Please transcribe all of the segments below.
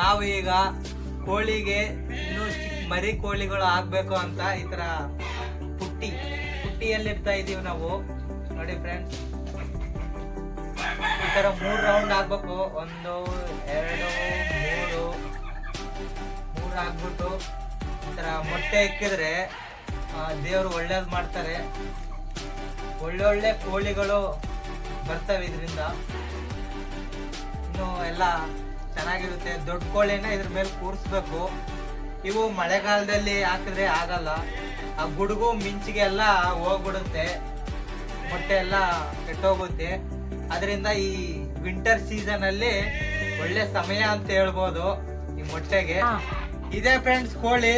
ನಾವು ಈಗ ಕೋಳಿಗೆ ಇನ್ನೂ ಮರಿ ಕೋಳಿಗಳು ಆಗ್ಬೇಕು ಅಂತ ಈ ತರ ಪುಟ್ಟಿ ಪುಟ್ಟಿಯಲ್ಲಿ ಇರ್ತಾ ಇದೀವಿ ನಾವು. ನೋಡಿ ಫ್ರೆಂಡ್ಸ್ ಈ ತರ ಮೂರ್ ರೌಂಡ್ ಆಗ್ಬೇಕು. ಒಂದು, ಎರಡು, ಮೂರು. ಮೂರು ಆಗ್ಬಿಟ್ಟು ಈ ತರ ಮೊಟ್ಟೆ ಇಕ್ಕಿದ್ರೆ ದೇವರು ಒಳ್ಳೇದು ಮಾಡ್ತಾರೆ. ಒಳ್ಳೆ ಒಳ್ಳೆ ಕೋಳಿಗಳು ಬರ್ತವೆ ಇದರಿಂದ. ಇನ್ನು ಎಲ್ಲ ಚೆನ್ನಾಗಿರುತ್ತೆ. ದೊಡ್ಡ ಕೋಳಿನ ಇದ್ರ ಮೇಲೆ ಕೂರಿಸ್ಬೇಕು. ಇವು ಮಳೆಗಾಲದಲ್ಲಿ ಹಾಕಿದ್ರೆ ಆಗಲ್ಲ. ಆ ಗುಡುಗು ಮಿಂಚಿಗೆ ಎಲ್ಲ ಹೋಗ್ಬಿಡುತ್ತೆ. ಮೊಟ್ಟೆ ಎಲ್ಲ ಕೆಟ್ಟೋಗುತ್ತೆ. ಅದರಿಂದ ಈ ವಿಂಟರ್ ಸೀಸನ್ ಅಲ್ಲಿ ಒಳ್ಳೆ ಸಮಯ ಅಂತ ಹೇಳ್ಬೋದು ಈ ಮೊಟ್ಟೆಗೆ. ಇದೆ ಫ್ರೆಂಡ್ಸ್ ಕೋಳಿ.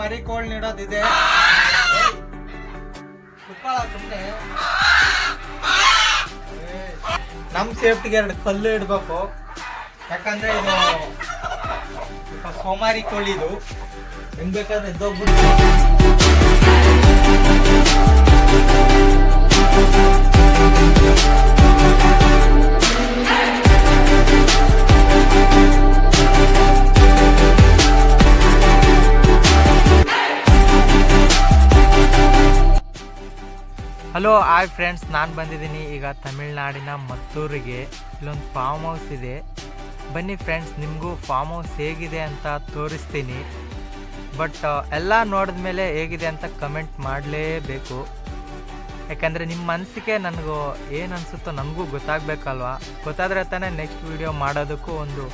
ಮರಿ ಕೋಳಿ ನೀಡೋದಿದೆ. ನಮ್ ಸೇಫ್ಟಿಗೆ ಎರಡು ಕಲ್ಲು ಇಡ್ಬೇಕು. ಯಾಕಂದ್ರೆ ಇದು ಸೋಮಾರಿ ಕೋಳಿದು. ಹೆಂಗ್ ಬೇಕಾದ್ರೆ ಹಲೋ ಹಾಯ್ ಫ್ರೆಂಡ್ಸ್ ನಾನು ಬಂದಿದ್ದೀನಿ ಈಗ ತಮಿಳ್ನಾಡಿನ ಮತ್ತೂರಿಗೆ ಇಲ್ಲೊಂದು ಫಾರ್ಮ್ ಹೌಸ್ ಇದೆ. ಬನ್ನಿ ಫ್ರೆಂಡ್ಸ್ ನಿಮಗೂ ಫಾರ್ಮ್ ಹೌಸ್ ಹೇಗಿದೆ ಅಂತ ತೋರಿಸ್ತೀನಿ. ಬಟ್ ಎಲ್ಲ ನೋಡಿದ ಮೇಲೆ ಹೇಗಿದೆ ಅಂತ ಕಮೆಂಟ್ ಮಾಡಲೇಬೇಕು. ಯಾಕಂದರೆ ನಿಮ್ಮ ಮನಸ್ಸಿಗೆ ನನಗೂ ಏನು ಅನಿಸುತ್ತೋ ನನಗೂ ಗೊತ್ತಾಗಬೇಕಲ್ವಾ? ಗೊತ್ತಾದರೆ ತಾನೇ ನೆಕ್ಸ್ಟ್ ವಿಡಿಯೋ ಮಾಡೋದಕ್ಕೂ ಒಂದು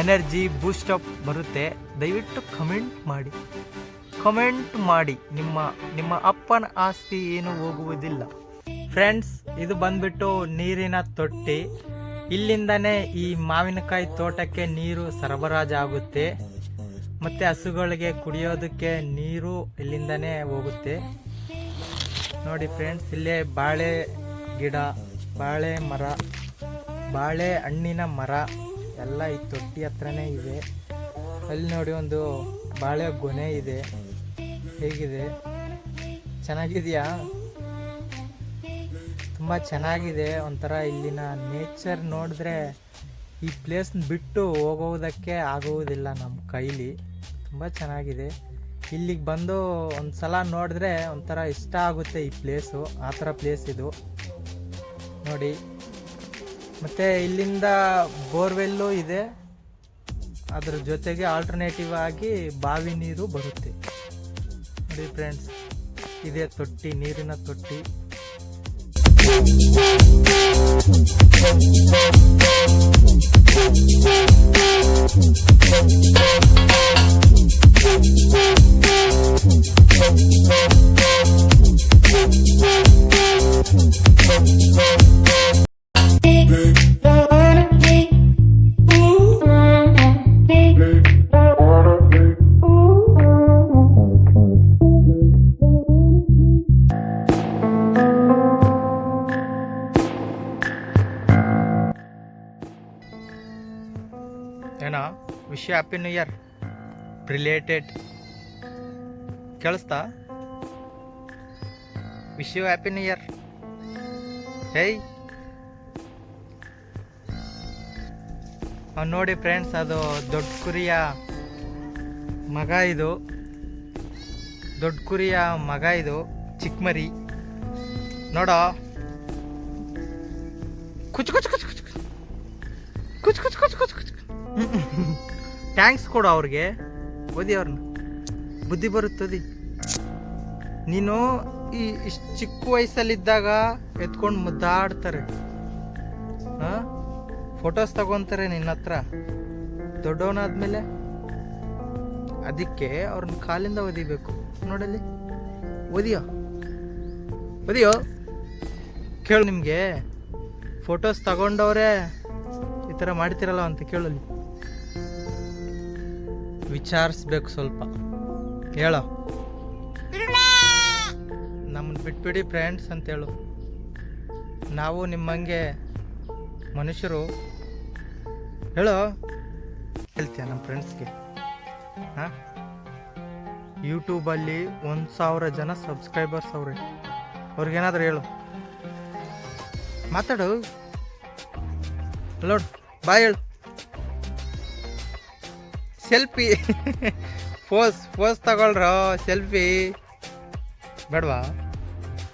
ಎನರ್ಜಿ ಬೂಸ್ಟಪ್ ಬರುತ್ತೆ. ದಯವಿಟ್ಟು ಕಮೆಂಟ್ ಮಾಡಿ. ಕಮೆಂಟ್ ಮಾಡಿ. ನಿಮ್ಮ ನಿಮ್ಮ ಅಪ್ಪನ ಆಸ್ತಿ ಏನು ಹೋಗುವುದಿಲ್ಲ. ಫ್ರೆಂಡ್ಸ್ ಇದು ಬಂದ್ಬಿಟ್ಟು ನೀರಿನ ತೊಟ್ಟಿ. ಇಲ್ಲಿಂದನೇ ಈ ಮಾವಿನಕಾಯಿ ತೋಟಕ್ಕೆ ನೀರು ಸರಬರಾಜು ಆಗುತ್ತೆ ಮತ್ತೆ ಹಸುಗಳಿಗೆ ಕುಡಿಯೋದಕ್ಕೆ ನೀರು ಇಲ್ಲಿಂದನೇ ಹೋಗುತ್ತೆ. ನೋಡಿ ಫ್ರೆಂಡ್ಸ್, ಇಲ್ಲೇ ಬಾಳೆ ಗಿಡ, ಬಾಳೆ ಮರ, ಬಾಳೆ ಹಣ್ಣಿನ ಮರ ಎಲ್ಲ ಈ ತೊಟ್ಟಿ ಹತ್ರನೇ ಇದೆ. ಅಲ್ಲಿ ನೋಡಿ ಒಂದು ಬಾಳೆ ಗೊನೆ ಇದೆ. ಹೇಗಿದೆ? ಚೆನ್ನಾಗಿದೆಯಾ? ತುಂಬ ಚೆನ್ನಾಗಿದೆ. ಒಂಥರ ಇಲ್ಲಿನ ನೇಚರ್ ನೋಡಿದ್ರೆ ಈ ಪ್ಲೇಸ್ನ ಬಿಟ್ಟು ಹೋಗೋದಕ್ಕೆ ಆಗುವುದಿಲ್ಲ ನಮ್ಮ ಕೈಲಿ. ತುಂಬ ಚೆನ್ನಾಗಿದೆ. ಇಲ್ಲಿಗೆ ಬಂದು ಒಂದು ಸಲ ನೋಡಿದ್ರೆ ಒಂಥರ ಇಷ್ಟ ಆಗುತ್ತೆ ಈ ಪ್ಲೇಸು ಆ ಥರ ಪ್ಲೇಸ್ ಇದು. ನೋಡಿ. ಮತ್ತು ಇಲ್ಲಿಂದ ಬೋರ್ವೆಲ್ಲು ಇದೆ. ಅದ್ರ ಜೊತೆಗೆ ಆಲ್ಟರ್ನೇಟಿವ್ ಆಗಿ ಬಾವಿ ನೀರು ಬರುತ್ತೆ. ನೋಡಿ ಫ್ರೆಂಡ್ಸ್ ಇದೆ ತೊಟ್ಟಿ, ನೀರಿನ ತೊಟ್ಟಿ. Thank you. Wish happy new year related ಕೇಳಿಸ್ತಾ? Wish you happy new year hey ನೋಡಿ ಫ್ರೆಂಡ್ಸ್ ಅದು ದೊಡ್ಡ ಕುರಿಯ ಮಗ ಇದು. ದೊಡ್ಡ ಕುರಿಯ ಮಗ ಇದು ಚಿಕ್ಕ ಮರಿ ನೋಡೋ. ಕುಚ್ ಕುಚ್ ಕುಚ್ ಕುಚ್ ಕುಚ್. ಕುಚ್ ಕುಚ್ ಕುಚ್ ಕುಚ್ ಥ್ಯಾಂಕ್ಸ್ ಕೊಡು ಅವ್ರಿಗೆ. ಓದಿ ಅವ್ರನ್ನ. ಬುದ್ಧಿ ಬರುತ್ತದೆ. ನೀನು ಈ ಇಷ್ಟು ಚಿಕ್ಕ ವಯಸ್ಸಲ್ಲಿದ್ದಾಗ ಎತ್ಕೊಂಡು ಮುದ್ದಾಡ್ತಾರೆ. ಹಾಂ? ಫೋಟೋಸ್ ತಗೊತಾರೆ ನಿನ್ನ ಹತ್ರ. ದೊಡ್ಡವನಾದ್ಮೇಲೆ ಅದಕ್ಕೆ ಅವ್ರನ್ನ ಕಾಲಿಂದ ಒದಿಬೇಕು. ನೋಡಲ್ಲಿ. ಓದಿಯೋ ಓದಿಯೋ ಕೇಳು ನಿಮಗೆ. ಫೋಟೋಸ್ ತಗೊಂಡವ್ರೆ ಈ ಥರ ಮಾಡ್ತಿರಲ್ಲ ಅಂತ ಕೇಳಲಿ ವಿಚಾರಿಸ್ಬೇಕು ಸ್ವಲ್ಪ. ಹೇಳೋ. ನಮ್ಮನ್ನು ಬಿಟ್ಬಿಡಿ ಫ್ರೆಂಡ್ಸ್ ಅಂತೇಳು. ನಾವು ನಿಮ್ಮಂಗೆ ಮನುಷ್ಯರು. ಹೇಳೋ. ಹೇಳ್ತೀಯ ನಮ್ಮ ಫ್ರೆಂಡ್ಸ್ಗೆ ಹಾಂ? ಯೂಟ್ಯೂಬಲ್ಲಿ ಒಂದು ಸಾವಿರ ಜನ ಸಬ್ಸ್ಕ್ರೈಬರ್ಸ್ ಅವ್ರಿ. ಅವ್ರಿಗೇನಾದ್ರು ಹೇಳು. ಮಾತಾಡು. ಹಲೋ ಬಾಯ್ ಹೇಳು. ಸೆಲ್ಫಿ ಫೋಸ್ ಫೋಸ್ ತಗೊಳ್ರೋ ಸೆಲ್ಫಿ ಬೇಡವಾ?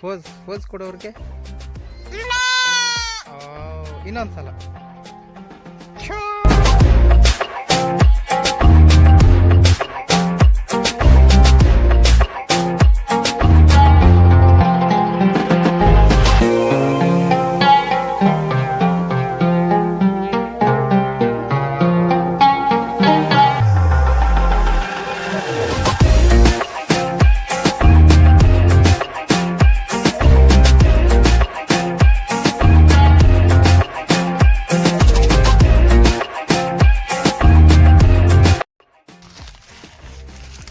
ಫೋಸ್ ಫೋಸ್ ಕೊಡೋರಿಗೆ? ಇನ್ನೊಂದು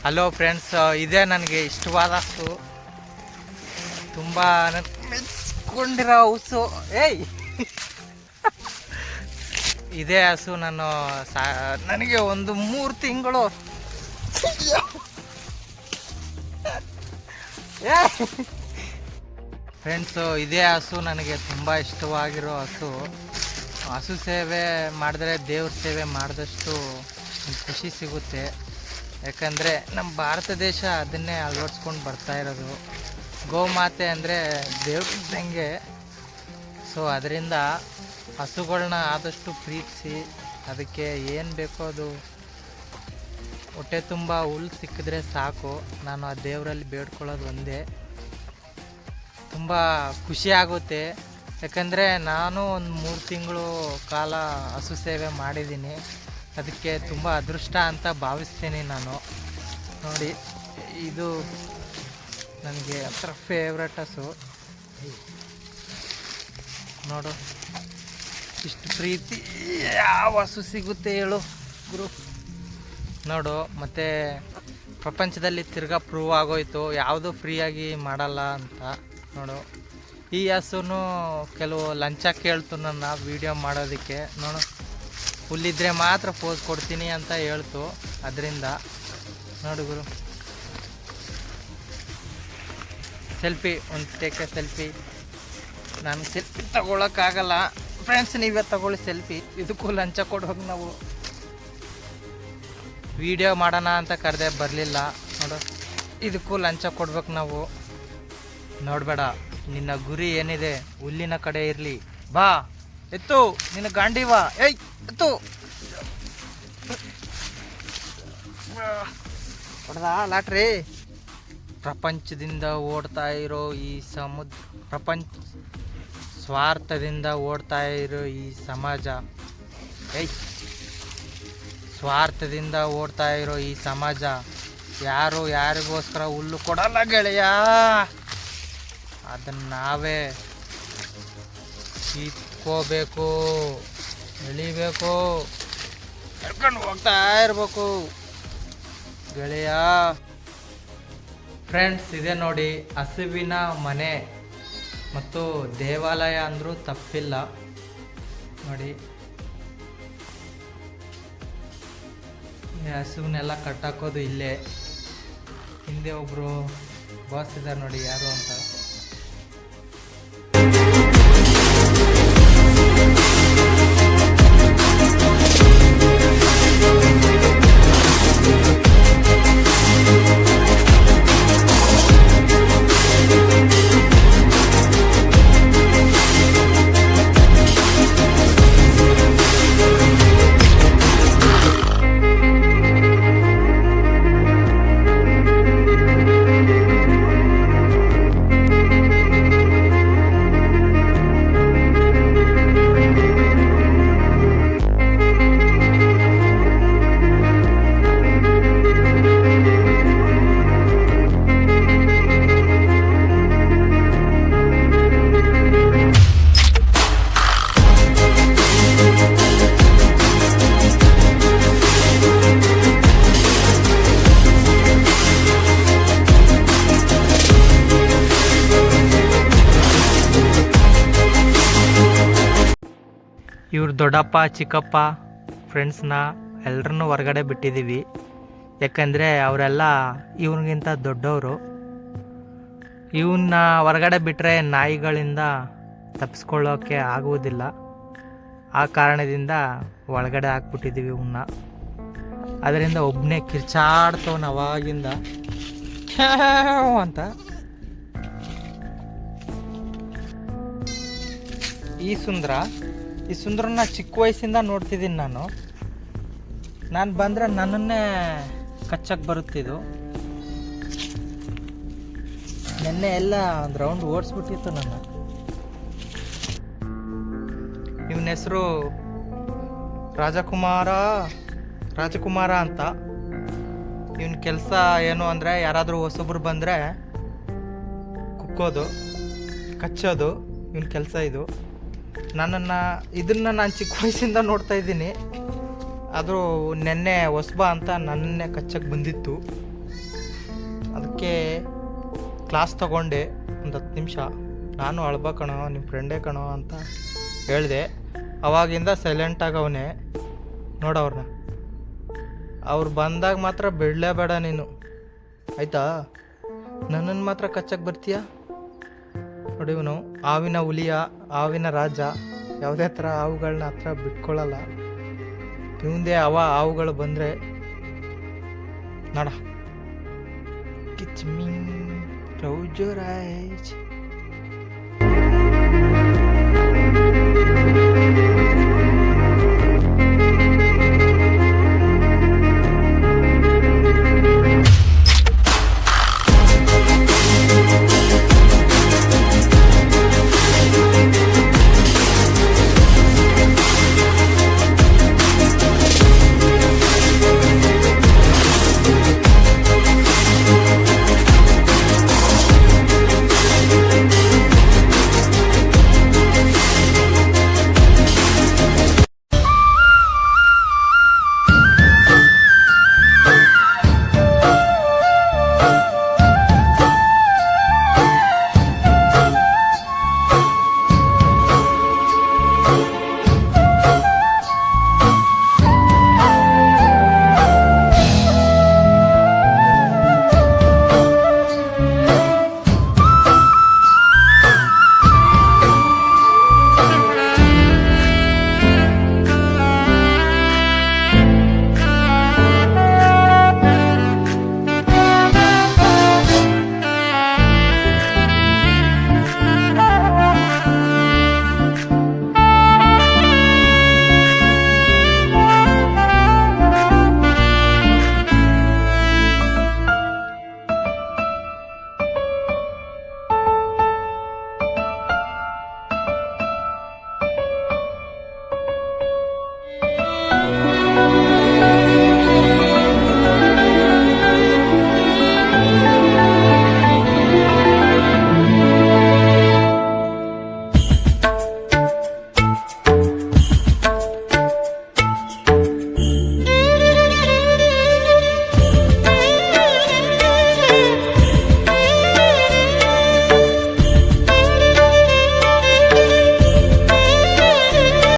ಹಲೋ ಫ್ರೆಂಡ್ಸ್ ಇದೇ ನನಗೆ ಇಷ್ಟವಾದ ಹಸು ತುಂಬ ಮೆಚ್ಕೊಂಡಿರೋ ಹಸು. ಏಯ್! ಇದೇ ಹಸು ನಾನು ಸಾ, ನನಗೆ ಒಂದು ಮೂರು ತಿಂಗಳು. ಫ್ರೆಂಡ್ಸು ಇದೇ ಹಸು ನನಗೆ ತುಂಬ ಇಷ್ಟವಾಗಿರೋ ಹಸು. ಹಸು ಸೇವೆ ಮಾಡಿದ್ರೆ ದೇವ್ರ ಸೇವೆ ಮಾಡಿದಷ್ಟು ಖುಷಿ ಸಿಗುತ್ತೆ. ಯಾಕಂದರೆ ನಮ್ಮ ಭಾರತ ದೇಶ ಅದನ್ನೇ ಅಳವಡಿಸ್ಕೊಂಡು ಬರ್ತಾ ಇರೋದು. ಗೋಮಾತೆ ಅಂದರೆ ದೇವ್ರಿದ್ದಂಗೆ ಸೊ ಅದರಿಂದ ಹಸುಗಳನ್ನ ಆದಷ್ಟು ಪ್ರೀತಿಸಿ, ಅದಕ್ಕೆ ಏನು ಬೇಕೋ ಅದು. ಹೊಟ್ಟೆ ತುಂಬ ಹುಲ್ಲು ಸಿಕ್ಕಿದ್ರೆ ಸಾಕು. ನಾನು ಆ ದೇವರಲ್ಲಿ ಬೇಡ್ಕೊಳ್ಳೋದು ಒಂದೇ. ತುಂಬ ಖುಷಿಯಾಗುತ್ತೆ ಯಾಕಂದರೆ ನಾನು ಒಂದು ಮೂರು ತಿಂಗಳು ಕಾಲ ಹಸು ಸೇವೆ ಮಾಡಿದ್ದೀನಿ. ಅದಕ್ಕೆ ತುಂಬ ಅದೃಷ್ಟ ಅಂತ ಭಾವಿಸ್ತೀನಿ ನಾನು. ನೋಡಿ, ಇದು ನನಗೆ ಹತ್ರ ಫೇವ್ರೆಟ್ ಹಸು. ನೋಡು, ಇಷ್ಟು ಪ್ರೀತಿ ಯಾವ ಹಸು ಸಿಗುತ್ತೆ ಹೇಳು ಗುರು. ನೋಡು, ಮತ್ತು ಪ್ರಪಂಚದಲ್ಲಿ ತಿರ್ಗಾ ಪ್ರೂವ್ ಆಗೋಯ್ತು, ಯಾವುದು ಫ್ರೀಯಾಗಿ ಮಾಡಲ್ಲ ಅಂತ. ನೋಡು, ಈ ಹಸುನು ಕೆಲವು ಲಂಚ ಕೇಳ್ತು ನನ್ನ ವೀಡಿಯೋ ಮಾಡೋದಕ್ಕೆ. ನೋಡು. ಹುಲ್ಲಿದ್ರೆ ಮಾತ್ರ ಪೋಸ್ ಕೊಡ್ತೀನಿ ಅಂತ ಹೇಳ್ತು. ಅದರಿಂದ ನೋಡು ಗುರು. ಸೆಲ್ಫಿ ಒಂದು ಟೇಕೆ ಸೆಲ್ಫಿ ನಾನು ಸೆಲ್ಫಿ ತಗೊಳಕ್ಕಾಗಲ್ಲ. ಫ್ರೆಂಡ್ಸ್ ನೀವೇ ತಗೊಳ್ಳಿ ಸೆಲ್ಫಿ ಇದಕ್ಕೂ ಲಂಚ ಕೊಡ್ಬೇಕು ನಾವು. ವಿಡಿಯೋ ಮಾಡೋಣ ಅಂತ ಕರೆದೆ ಬರಲಿಲ್ಲ. ನೋಡು. ಇದಕ್ಕೂ ಲಂಚ ಕೊಡ್ಬೇಕು ನಾವು. ನೋಡಬೇಡ. ನಿನ್ನ ಗುರಿ ಏನಿದೆ? ಹುಲ್ಲಿನ ಕಡೆ ಇರಲಿ. ಬಾ. ಎತ್ತು, ನಿನ್ನ ಗಾಂಡೀವ ಏಯ್, ಎತ್ತು. ಹೊಡೆದ ಲಾಟ್ರಿ? ಪ್ರಪಂಚದಿಂದ ಓಡ್ತಾ ಇರೋ ಈ ಸಮುದ್ರ ಪ್ರಪಂಚ ಸ್ವಾರ್ಥದಿಂದ ಓಡ್ತಾ ಇರೋ ಈ ಸಮಾಜ. ಏಯ್, ಸ್ವಾರ್ಥದಿಂದ ಓಡ್ತಾ ಇರೋ ಈ ಸಮಾಜ. ಯಾರು ಯಾರಿಗೋಸ್ಕರ ಹುಲ್ಲು ಕೊಡಲ್ಲ ಗೆಳೆಯ. ಅದನ್ನ ನಾವೇ ಕಿತ್ಕೋಬೇಕು ಎಳಿಬೇಕು ಎಳ್ಕೊಂಡು ಹೋಗ್ತಾ ಇರಬೇಕು. ಗೆಳೆಯ ಫ್ರೆಂಡ್ಸ್ ಇದೆ ನೋಡಿ, ಹಸುವಿನ ಮನೆ ಮತ್ತು ದೇವಾಲಯ ಅಂದರೂ ತಪ್ಪಿಲ್ಲ. ನೋಡಿ. ಹಸುವನ್ನೆಲ್ಲ ಕಟ್ಟಾಕೋದು ಇಲ್ಲೇ. ಹಿಂದೆ ಒಬ್ಬರು ಬಾಸ್ ಇದ್ದಾರೆ ನೋಡಿ, ಯಾರು ಅಂತ. ಇವ್ರ ದೊಡ್ಡಪ್ಪ, ಚಿಕ್ಕಪ್ಪ ಫ್ರೆಂಡ್ಸ್ನ ಎಲ್ಲರನ್ನೂ ಹೊರಗಡೆ ಬಿಟ್ಟಿದ್ದೀವಿ ಯಾಕಂದರೆ ಅವರೆಲ್ಲ ಇವನಿಗಿಂತ ದೊಡ್ಡವರು. ಇವನ್ನ ಹೊರಗಡೆ ಬಿಟ್ಟರೆ ನಾಯಿಗಳಿಂದ ತಪ್ಪಿಸ್ಕೊಳ್ಳೋಕ್ಕೆ ಆಗುವುದಿಲ್ಲ. ಆ ಕಾರಣದಿಂದ ಒಳಗಡೆ ಹಾಕ್ಬಿಟ್ಟಿದ್ದೀವಿ ಇವನ್ನ ಅದರಿಂದ ಒಬ್ಬನೇ ಕಿರ್ಚಾಡ್ತವನ ಅವಾಗಿಂದ. ಅಂತ. ಈ ಸುಂದ್ರ ಈ ಸುಂದರನ್ನ ಚಿಕ್ಕ ವಯಸ್ಸಿಂದ ನೋಡ್ತಿದ್ದೀನಿ ನಾನು. ನಾನು ಬಂದರೆ ನನ್ನನ್ನೇ ಕಚ್ಚಕ್ಕೆ ಬರುತ್ತಿದ್ದು ನಿನ್ನೆ ಎಲ್ಲ ಒಂದು ರೌಂಡ್ ಓಡಿಸ್ಬಿಟ್ಟಿತ್ತು ನನ್ನ. ಇವನ ಹೆಸರು ರಾಜಕುಮಾರ ರಾಜಕುಮಾರ ಅಂತ. ಇವನ ಕೆಲಸ ಏನು ಅಂದರೆ ಯಾರಾದರೂ ಹೊಸೊಬ್ರು ಬಂದರೆ ಕುಕ್ಕೋದು, ಕಚ್ಚೋದು, ಇವನ ಕೆಲಸ ಇದು. ನನ್ನನ್ನು, ಇದನ್ನು ನಾನು ಚಿಕ್ಕ ವಯಸ್ಸಿಂದ ನೋಡ್ತಾ ಇದ್ದೀನಿ. ಆದರೂ ನೆನ್ನೆ ಹೊಸ್ಬ ಅಂತ ನನ್ನನ್ನೇ ಕಚ್ಚಕ್ಕೆ ಬಂದಿತ್ತು. ಅದಕ್ಕೆ ಕ್ಲಾಸ್ ತಗೊಂಡೆ, ಒಂದು ಹತ್ತು ನಿಮಿಷ. ನಾನು ಅಳ್ಬ ಕಣೋ ನಿಮ್ಮ ಫ್ರೆಂಡೇ ಕಣೋ ಅಂತ ಹೇಳಿದೆ. ಅವಾಗಿಂದ ಸೈಲೆಂಟಾಗಿ ಅವನೇ. ನೋಡವ್ರನ್ನ ಅವ್ರು ಬಂದಾಗ ಮಾತ್ರ ಬಿಡಲೇಬೇಡ ನೀನು. ಆಯಿತಾ? ನನ್ನನ್ನು ಮಾತ್ರ ಕಚ್ಚಕ್ಕೆ ಬರ್ತೀಯಾ? ನೋಡಿ ಇವನು ಹಾವಿನ ಹುಲಿಯ ಹಾವಿನ ರಾಜ, ಯಾವುದೇ ಥರ ಹಾವುಗಳನ್ನ ಹತ್ರ ಬಿಟ್ಕೊಳ್ಳಲ್ಲ ಇವಂದೇ ಅವ ಹಾವುಗಳು ಬಂದರೆ ನಡ. ಕಿಚ್ ರೌಜು ರಾಯ್